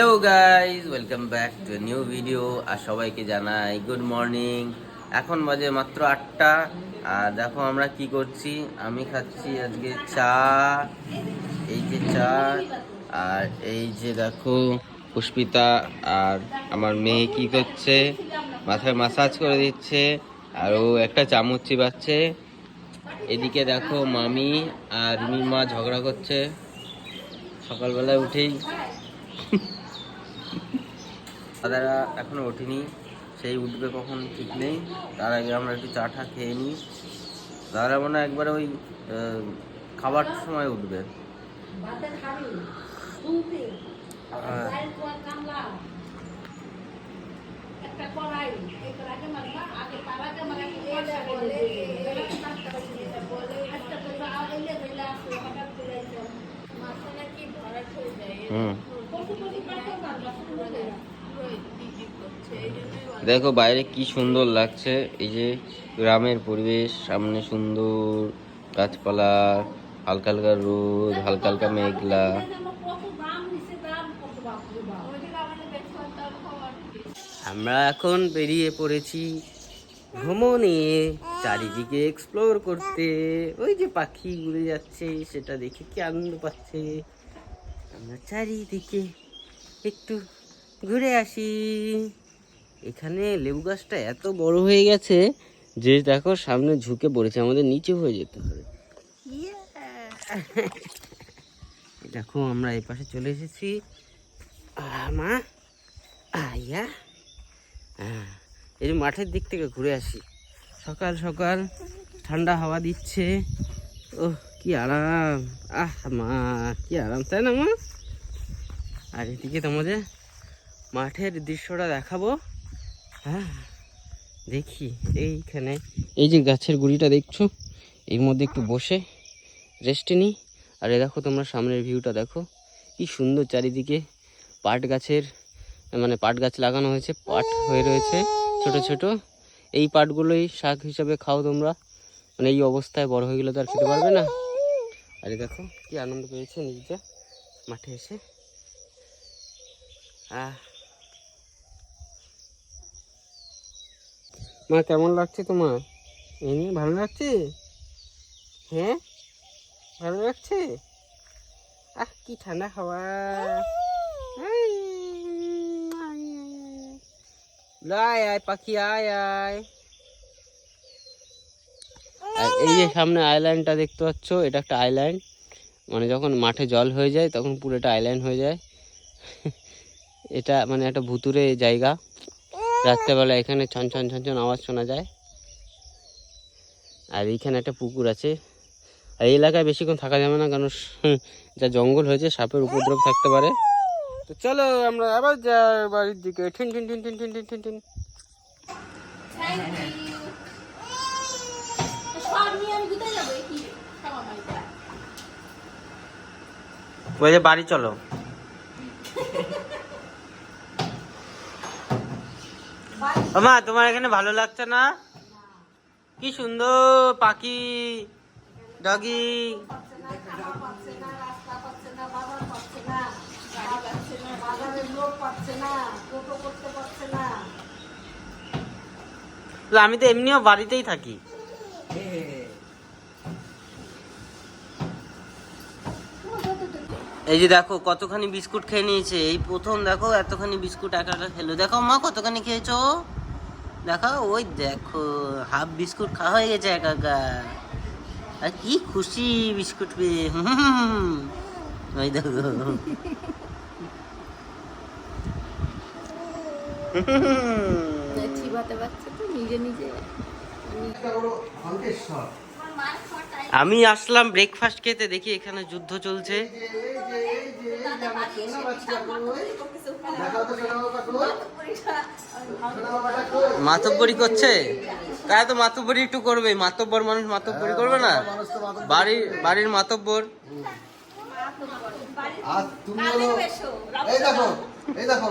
Hello guys welcome back to new video আর সবাইকে জানাই good morning এখন বাজে মাত্র আটটা। আর দেখো আমরা কি করছি? আমি খাচ্ছি আজকে চা। এই যে চা। আর এই যে দেখো পুষ্পিতা আর আমার মেয়ে কি করছে? মাথায় মাসাজ করে দিচ্ছে। আর ও একটা চামচ চিবাচ্ছে। এদিকে দেখো মামি আর মিমা ঝগড়া করছে। সকালবেলায় উঠেই। দাদারা এখনও ওঠেনি। সেই উঠবে কখন ঠিক নেই। তার আগে আমরা একটু চা টা খেয়ে নিই। দাদারা মনে হয় একবারে ওই খাবার সময় উঠবে। আহ, হুম দেখো বাইরে কি সুন্দর লাগছে। এই যে গ্রামের পরিবেশ, সামনে সুন্দর গাছপালা, হালকা হালকা রোদ, হালকা হালকা মেঘলা। আমরা এখন বেরিয়ে পড়েছি ভ্রমণে চারিদিকে এক্সপ্লোর করতে। ওই যে পাখি ঘুরে যাচ্ছে, সেটা দেখে কি আনন্দ পাচ্ছে। আমরা চারিদিকে একটু ঘুরে আসি। এখানে লেবু গাছটা এত বড় হয়ে গেছে যে দেখো সামনে ঝুঁকে পড়েছে আমাদের নিচে হয়ে যেতে হবে। দেখো আমরা এই পাশে চলে এসেছি। আহ, মা! আইয়া হ্যাঁ এই মাঠের দিক থেকে ঘুরে আসি। সকাল সকাল ঠান্ডা হাওয়া দিচ্ছে। ও কি আরাম! আহ মা কি আরাম তাই না মা? আর এদিকে তোমাদের মাঠের দৃশ্যটা দেখাবো। হ্যাঁ দেখি, এইখানে। এই যে গাছের গুড়িটা দেখছ, এর মধ্যে একটু বসে রেস্টে নিই। আর এ দেখো তোমরা সামনের ভিউটা দেখো, কি সুন্দর চারিদিকে পাট গাছের মানে পাট গাছ লাগানো হয়েছে, পাট হয়ে রয়েছে ছোট ছোট। এই পাটগুলোই শাক হিসাবে খাও তোমরা। মানে এই অবস্থায় বড় হয়ে গেলে তো আর খেতে পারবে না। আরে দেখো, কি আনন্দ পেয়েছে নিজেটা মাঠে এসে। আহ মা, কেমন লাগছে তোমার? এই নিয়ে ভালো লাগছে? হ্যাঁ? ভালো লাগছে? আহ, কি ঠান্ডা হাওয়া। আয় আয় পাখি, আয় আয়। আর এই যে সামনে আইল্যান্ডটা দেখতে পাচ্ছ, এটা একটা আইল্যান্ড। মানে যখন মাঠে জল হয়ে যায়, তখন পুরোটা আইল্যান্ড হয়ে যায়। এটা মানে একটা ভুতুরে জায়গা। রাত্রেবেলা এখানে ছনছন ছন আওয়াজ শোনা যায়। আর এইখানে একটা পুকুর আছে। আর এই এলাকায় বেশিক্ষণ থাকা যাবে না কারণ যা জঙ্গল হয়েছে সাপের উপদ্রব থাকতে পারে। তো চলো আমরা আবার যা বাড়ির দিকে ঠিন ঠিন ঠিন ঠিন ঠিন ঠিন ঠিন। বাড়ি চলো। মা তোমার এখানে ভালো লাগছে না? কি সুন্দর পাখি, ডগি। আমি তো এমনিও বাড়িতেই থাকি। এই যে দেখো, কতখানি বিস্কুট খেয়ে নিয়েছে। এই প্রথম দেখো, এতখানি বিস্কুট একা একা খেলো। দেখো, মা, কতখানি খেয়েছো? দেখো ওই দেখো হাফ বিস্কুট খাওয়া হয়ে গেছে একা একা আর কি খুশি বিস্কুট পেয়ে। হুম, ওই দেখো। চিবাতে পারছে তো নিজে নিজে। আমি আসলাম ব্রেকফাস্ট খেতে দেখি এখানে যুদ্ধ চলছে। মাতব্বরি করছে? তাই তো মাতব্বরি একটু করবে? মাতব্বর মানুষ মাতব্বরি করবে না? বাড়ির বাড়ির মাতব্বর। আর তুমি হলো এই দেখো এই দেখো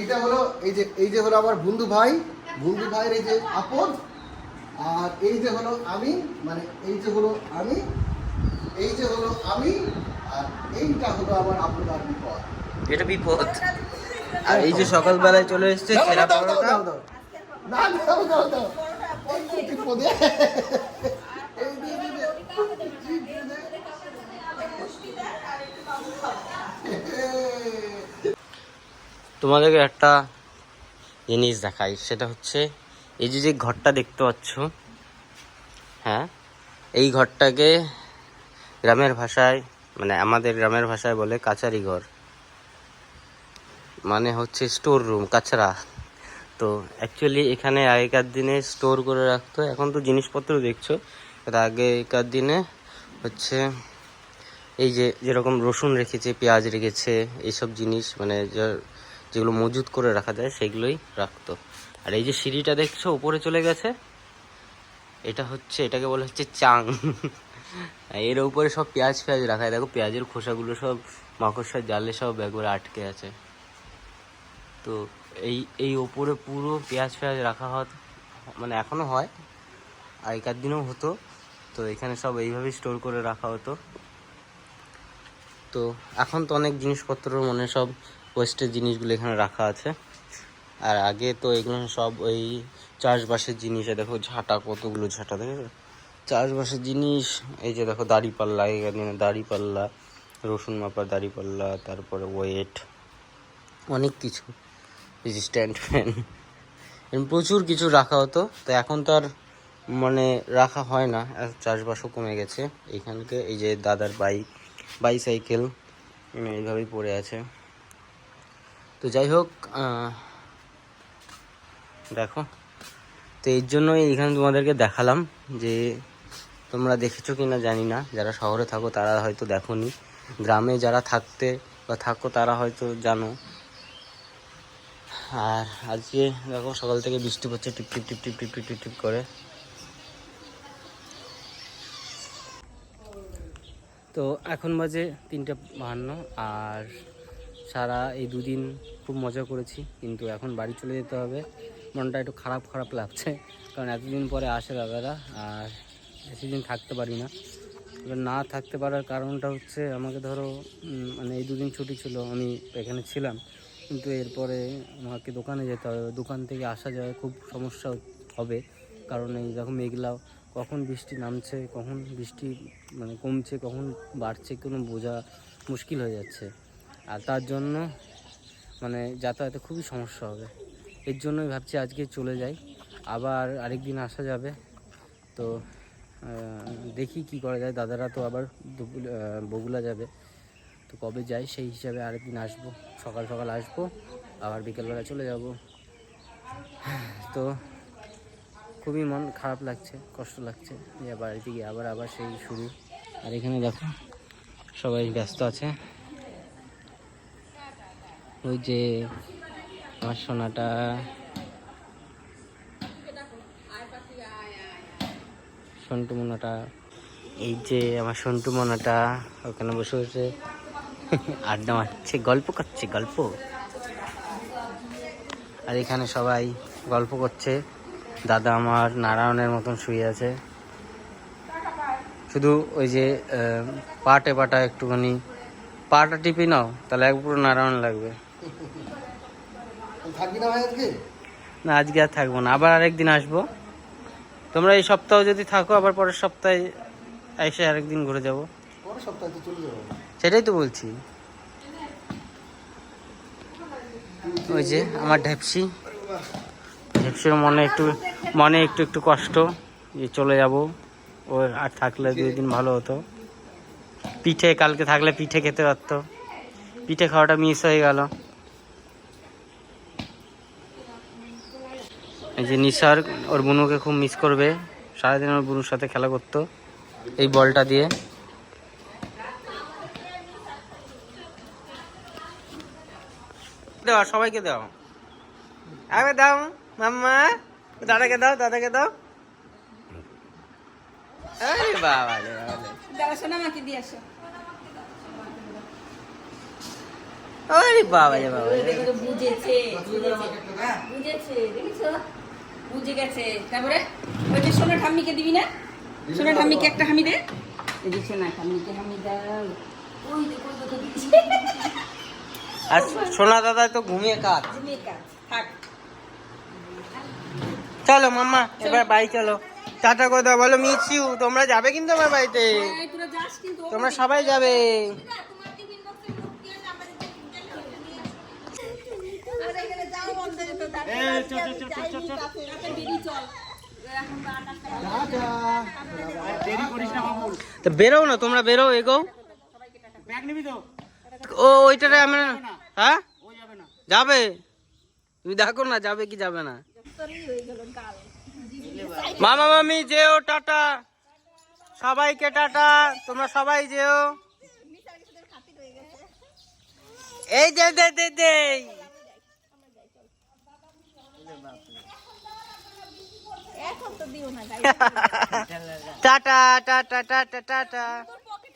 এইটা হলো এই যে এই যে হলো আমার বন্ধু ভাই। বন্ধু ভাইয়ের এই যে আপদ আর এই যে হলো আমি মানে এই যে হলো আমি এই যে হলো আমি আর এইটা হলো আমার আপদ আর বিপদ এটা বিপদ আর এই যে সকালবেলায় চলে এসছে ছেঁড়া দাও, পরোটা। না, দাও, দাও, দাও। এই যে বিপদে। তোমাদেরকে একটা জিনিস দেখাই সেটা হচ্ছে এই যে যে ঘরটা দেখতে পাচ্ছ হ্যাঁ এই ঘরটাকে গ্রামের ভাষায় মানে আমাদের গ্রামের ভাষায় বলে কাচারি ঘর। মানে হচ্ছে স্টোর রুম কাছড়া। তো অ্যাকচুয়ালি এখানে আগেকার দিনে স্টোর করে রাখতো, এখন তো জিনিসপত্র দেখছ আগেকার দিনে হচ্ছে এই যে, যেরকম রসুন রেখেছে, পেঁয়াজ রেখেছে, এইসব জিনিস মানে যেগুলো মজুত করে রাখা যায়, সেগুলোই রাখতো। আর এই যে সিঁড়িটা দেখছ, উপরে চলে গেছে। এটা হচ্ছে, এটাকে বলা হচ্ছে চাং। এর উপরে সব পেঁয়াজ ফেয়াজ রাখা হয় দেখো, পেঁয়াজের খোসাগুলো সব, মাকড়সার জালে সব একবারে আটকে আছে। তো এই এই ওপরে পুরো পেঁয়াজ ফেয়াজ রাখা হয় মানে এখনও হয়। আগেকার দিনেও হতো। তো এখানে সব এইভাবেই স্টোর করে রাখা হতো। তো এখন তো অনেক জিনিসপত্র মানে সব ওয়েস্টের জিনিসগুলো এখানে রাখা আছে। আর আগে তো এগুলো সব ওই চাষবাসের জিনিস দেখো ঝাঁটা, কতগুলো ঝাঁটা দেখো চাষবাসের জিনিস, এই যে দেখো দাড়ি পাল্লা আগেকার দিনে দাড়ি পাল্লা, রসুন মাপার দাড়ি পাল্লা, তারপরে ওয়েট, অনেক কিছু। Stand fan. প্রচুর কিছু রাখা হতো, তো এখন তো আর মানে রাখা হয় না চাষবাসও কমে গেছে। এইখানকে এই যে দাদার বাইক বাইসাইকেল, এইভাবেই পড়ে আছে। তো যাই হোক দেখো। তো এর জন্য এখানে তোমাদেরকে দেখালাম যে তোমরা দেখেছ কি না জানি না। যারা শহরে থাকো তারা হয়তো দেখোনি। গ্রামে যারা থাকতে বা থাকো তারা হয়তো জানো। আর আজকে দেখো সকাল থেকে বৃষ্টি পড়ছে, টিপ টিপ টিপ টিপ টিপ টিপ টিপ করে। তো এখন বাজে তিনটে বাহান্ন আর সারা এই দুদিন খুব মজা করেছি, কিন্তু এখন বাড়ি চলে যেতে হবে। মনটা একটু খারাপ খারাপ লাগছে। কারণ এতদিন পরে আসে দাদারা, আর বেশি দিন থাকতে পারি না। এবার না থাকতে পারার কারণটা হচ্ছে, আমাকে ধরো মানে এই দুদিন ছুটি ছিল, আমি এখানে ছিলাম। কিন্তু এরপরে আমাকে দোকানে যেতে হবে। দোকান থেকে আসা যাওয়া খুব সমস্যা হবে। কারণ এই দেখো মেঘলা, কখন বৃষ্টি নামছে, কখন বৃষ্টি মানে কমছে, কখন বাড়ছে, কোনো বোঝা মুশকিল হয়ে যাচ্ছে। আর তার জন্য মানে যাতায়াতে খুবই সমস্যা হবে। এর জন্যই ভাবছি আজকে চলে যাই। আবার আরেক দিন আসা যাবে। তো দেখি কি করা যায়। দাদারা তো আবার বগুলা যাবে। তো কবে যাই সেই হিসাবে আরেকদিন আসব। সকাল সকাল আসব। আবার বিকেলবেলা চলে যাব। তো খুবই মন খারাপ লাগছে, কষ্ট লাগছে যে বাড়িতে গিয়ে আবার আবার সেই শুরু। আর এখানে দেখো, সবাই ব্যস্ত আছে। ওই যে আমার সোনাটা। সন্টু মোনাটা। এই যে আমার সন্টু মোনাটা, ওখানে বসে বসে আড্ডা মারছে, গল্প করছে, গল্প। আর এখানে সবাই গল্প করছে। দাদা আমার নারায়ণের মতন শুয়ে আছে। শুধু ওই যে পাটে পাটা একটুখানি। পাটা টিপি নাও, তাহলে এক পুরো নারায়ণ লাগবে। থাকবি না ভাই আজকে? না আজকে আর থাকব না। আবার আরেকদিন আসব। তোমরা এই সপ্তাহ যদি থাকো আবার পরের সপ্তাহে এসে আরেকদিন ঘুরে যাব। পরের সপ্তাহে তো চলে যাব। সেটাই তো বলছি। ওই যে আমার ঢেপসি। ঢেপসির মনে একটু মনে একটু একটু কষ্ট যে চলে যাব। ও আর থাকলে দুই দিন ভালো হতো। পিঠে কালকে থাকলে পিঠে খেতে পারতো। পিঠে খাওয়াটা মিস হয়ে গেল। এই যে নিসার ওর বুনুকে খুব মিস করবে। সারাদিন ওর বুনুর সাথে খেলা করতো। এই বলটা দিয়ে। দাও সবাইকে দাও আরে দাও মাম্মা। দাদাকে দাও দাদাকে দাও। আরে বাবা রে বাবা রে। দাদা দিয়ে আসো। আরে বাবা রে বুঝেছে। বুঝেছে। বুঝেছে দেখেছ? বুঝে গেছে। তারপরে ওই যে সোনা ঠাম্মিকে দিবি না? সোনা ঠাম্মিকে একটা হামি দে। এই যে সোনা ঠাম্মিকে হামি দাও। ওই আর সোনা দাদা তো ঘুমিয়ে কাজ ঘুমিয়ে কাজ থাক। চলো মাম্মা এবার বাড়ি চলো। টাটা কথা বলো মিস ইউ। তোমরা যাবে কিন্তু আমার বাড়িতে। কিন্তু। তোমরা সবাই যাবে। তো না তোমরা বেরো এগো। ও ওইটারে আমরা হ্যাঁ? যাবে তুমি দেখো না যাবে কি যাবে না। মামা মামি যেও টাটা। সবাইকে টাটা তোমরা সবাই যেও। এই যে দে দে দে। Tata tata tata tata.